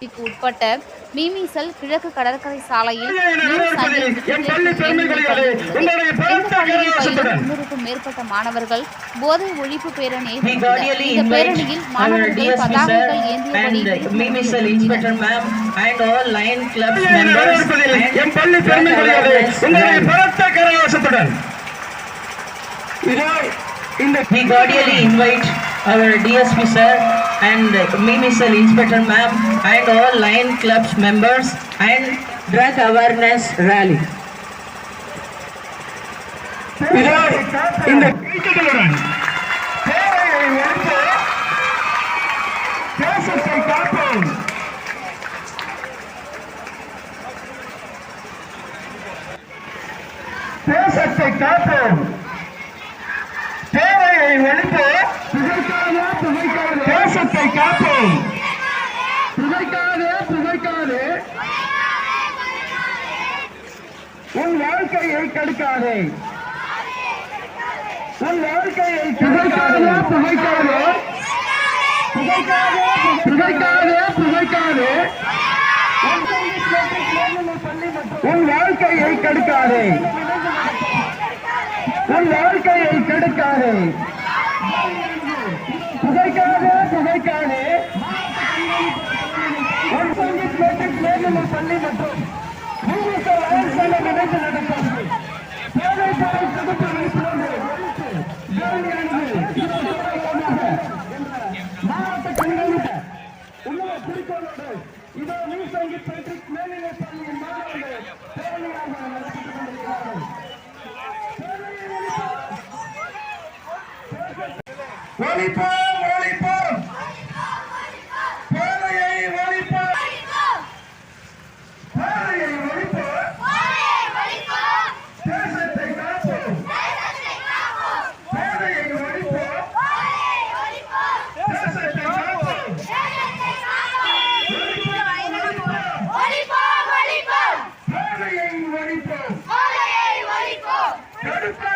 உட்பட்ட மீமிசல் கிழக்கு கடற்கரை சாலையில். முன்னூறுக்கும் மேற்பட்ட மாணவர்கள் போதை ஒழிப்பு பேரணியை இந்த பேரணியில் மாணவர்கள் பதாகைகள் ஏந்தியபடி We cordially invite. our DSP sir and Mimisal Inspector ma'am and all Lion Clubs members and drug awareness rally. இதோ இந்த கைத்தட்டலுடன் தேவையை ஒழித்து தேசத்தை காப்போம் தேசத்தை காப்போம் தேவையை ஒழித்து புகைக்காதே புகைக்காதே தேசத்தை காப்போம் புகைக்காதே புகைக்காதே உன் வாழ்க்கையை கெடுக்காதே உன் வாழ்க்கையை புகைக்காதே புகைக்காதே புகைக்காதே புகைக்காதே புகைக்காதே உன் வாழ்க்கையை கெடுக்காதே உன் வாழ்க்கையை கெடுக்காதே புகைக்காதே புகைக்காதே. பள்ளி மற்றும் ஒழிப்போம் ஒழிப்போம். போதையை ஒழிப்போம். போதையை ஒழிப்போம். தேசத்தை காப்போம். போதையை ஒழிப்போம். தேசத்தை காப்போம். போதையை ஒழிப்போம். தடுப்போம்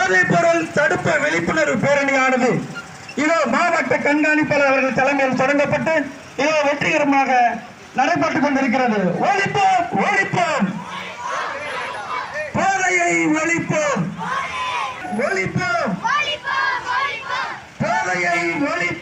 போதைப் பொருள் தடுப்பு விழிப்புணர்வு பேரணியானது இதோ மாவட்ட கண்காணிப்பாளர் அவர்கள் தலைமையில் தொடங்கப்பட்டு இதோ வெற்றிகரமாக நடைபெற்றுக் கொண்டிருக்கிறது. ஒழிப்போம் ஒழிப்போம். போதையை ஒழிப்போம் ஒழிப்போம். போதையை ஒழிப்போம்.